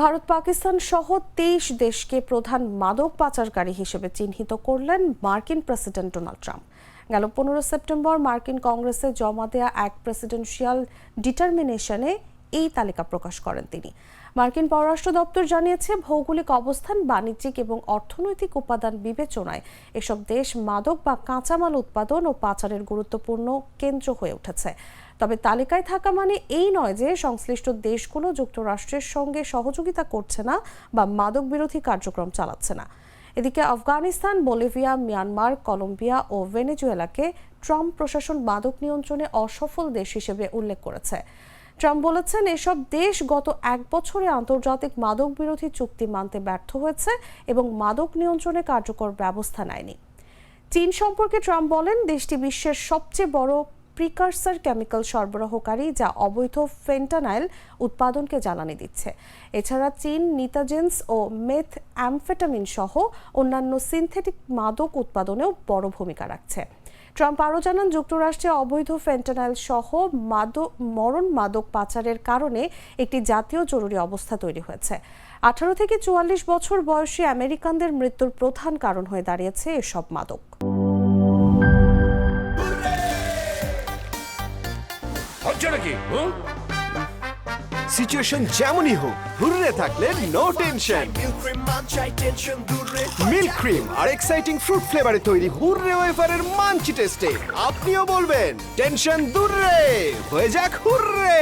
ভারত পাকিস্তান সহ তেইশ দেশকে প্রধান মাদক পাচারকারী হিসেবে চিহ্নিত করলেন মার্কিন প্রেসিডেন্ট ডোনাল্ড ট্রাম্প। গেল পনেরো সেপ্টেম্বর মার্কিন কংগ্রেসে জমা দেয়া এক প্রেসিডেন্সিয়াল ডিটারমিনেশনে এই তালিকা প্রকাশ করেন তিনি। মার্কিন পররাষ্ট্র দপ্তর জানিয়েছে, ভৌগোলিক অবস্থান, বাণিজ্যিক এবং অর্থনৈতিক উপাদান বিবেচনায় এসব দেশ মাদক বা কাঁচামাল উৎপাদন ও পাচারের গুরুত্বপূর্ণ কেন্দ্র হয়ে উঠেছে। তবে তালিকায় থাকা মানে এই নয় যে সংশ্লিষ্ট দেশগুলো যুক্তরাষ্ট্রের সঙ্গে সহযোগিতা করছে না বা মাদক বিরোধী কার্যক্রম চালাচ্ছে না। এদিকে আফগানিস্তান, বলিভিয়া, মিয়ানমার, কলম্বিয়া ও ভেনেজুয়েলাকে ট্রাম্প প্রশাসন মাদক নিয়ন্ত্রণে অসফল দেশ হিসেবে উল্লেখ করেছে। ট্রাম্প বলেছেন, এসব দেশ গত এক বছরে আন্তর্জাতিক মাদক বিরোধী চুক্তি মানতে ব্যর্থ হয়েছে এবং মাদক নিয়ন্ত্রণে কার্যকর ব্যবস্থা নেয়নি। চীন সম্পর্কে ট্রাম্প বলেন, দেশটি বিশ্বের সবচেয়ে বড় প্রিকারসার কেমিক্যাল সরবরাহকারী যা অবৈধ ফেন্টানাইল উৎপাদনকে জ্বালানি দিচ্ছে। এছাড়া চীন নিতাজেন্স ও মেথ অ্যামফেটামিন সহ অন্যান্য সিনথেটিক মাদক উৎপাদনেও বড় ভূমিকা রাখছে। ট্রাম্প আরও জানান, যুক্তরাষ্ট্রে অবৈধ ফেন্টানাইল সহ মাদক মরণ মাদক পাচারের কারণে একটি জাতীয় জরুরি অবস্থা তৈরি হয়েছে। আঠারো থেকে চুয়াল্লিশ বছর বয়সী আমেরিকানদের মৃত্যুর প্রধান কারণ হয়ে দাঁড়িয়েছে এসব মাদক। হচ্ছে নাকি হুম? সিচুয়েশন যেমনই হোক হুররে থাকলে নো টেনশন মিল্ক ক্রিম আর এক্সাইটিং ফ্রুট ফ্লেভারে তৈরি হুররে ওয়েফারের মাঞ্চি টেস্টে আপনিও বলবেন টেনশন দূরে হয়ে যাক হুররে